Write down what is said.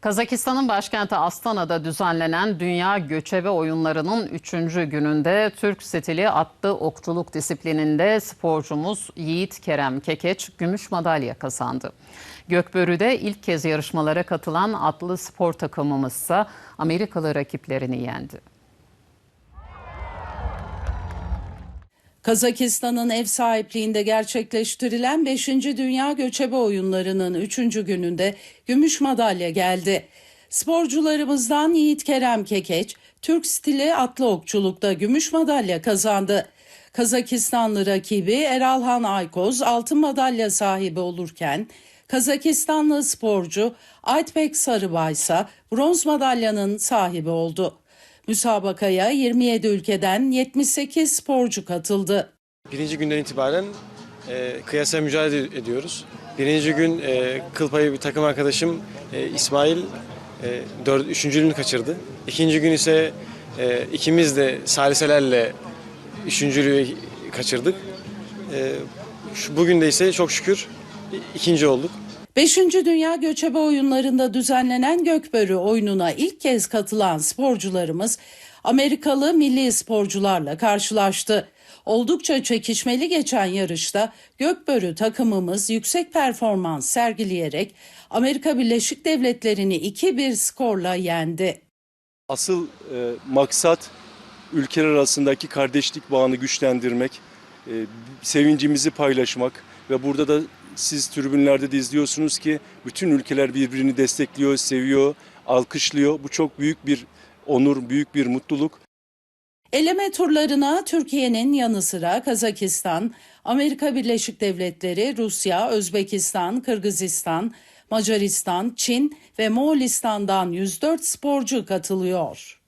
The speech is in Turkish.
Kazakistan'ın başkenti Astana'da düzenlenen Dünya Göçebe Oyunları'nın 3. gününde Türk stili atlı okçuluk disiplininde sporcumuz Yiğit Kerem Kekeç gümüş madalya kazandı. Gökbörü'de ilk kez yarışmalara katılan atlı spor takımımızsa Amerikalı rakiplerini yendi. Kazakistan'ın ev sahipliğinde gerçekleştirilen 5. Dünya Göçebe Oyunları'nın 3. gününde gümüş madalya geldi. Sporcularımızdan Yiğit Kerem Kekeç, Türk stili atlı okçulukta gümüş madalya kazandı. Kazakistanlı rakibi Eralhan Aykoz altın madalya sahibi olurken, Kazakistanlı sporcu Aytbek Sarıbay ise bronz madalyanın sahibi oldu. Müsabakaya 27 ülkeden 78 sporcu katıldı. Birinci günden itibaren e, kıyasaya mücadele ediyoruz. Birinci gün e, kıl payı bir takım arkadaşım e, İsmail e, dört, üçüncülüğünü kaçırdı. İkinci gün ise e, ikimiz de saliselerle üçüncülüğü kaçırdık. E, şu, bugün de ise çok şükür ikinci olduk. 5. Dünya Göçebe Oyunları'nda düzenlenen Gökbörü oyununa ilk kez katılan sporcularımız Amerikalı milli sporcularla karşılaştı. Oldukça çekişmeli geçen yarışta Gökbörü takımımız yüksek performans sergileyerek Amerika Birleşik Devletleri'ni 2-1 skorla yendi. Asıl e, maksat ülkeler arasındaki kardeşlik bağını güçlendirmek, e, sevincimizi paylaşmak ve burada da siz tribünlerde de izliyorsunuz ki bütün ülkeler birbirini destekliyor, seviyor, alkışlıyor. Bu çok büyük bir onur, büyük bir mutluluk. Eleme turlarına Türkiye'nin yanı sıra Kazakistan, Amerika Birleşik Devletleri, Rusya, Özbekistan, Kırgızistan, Macaristan, Çin ve Moğolistan'dan 104 sporcu katılıyor.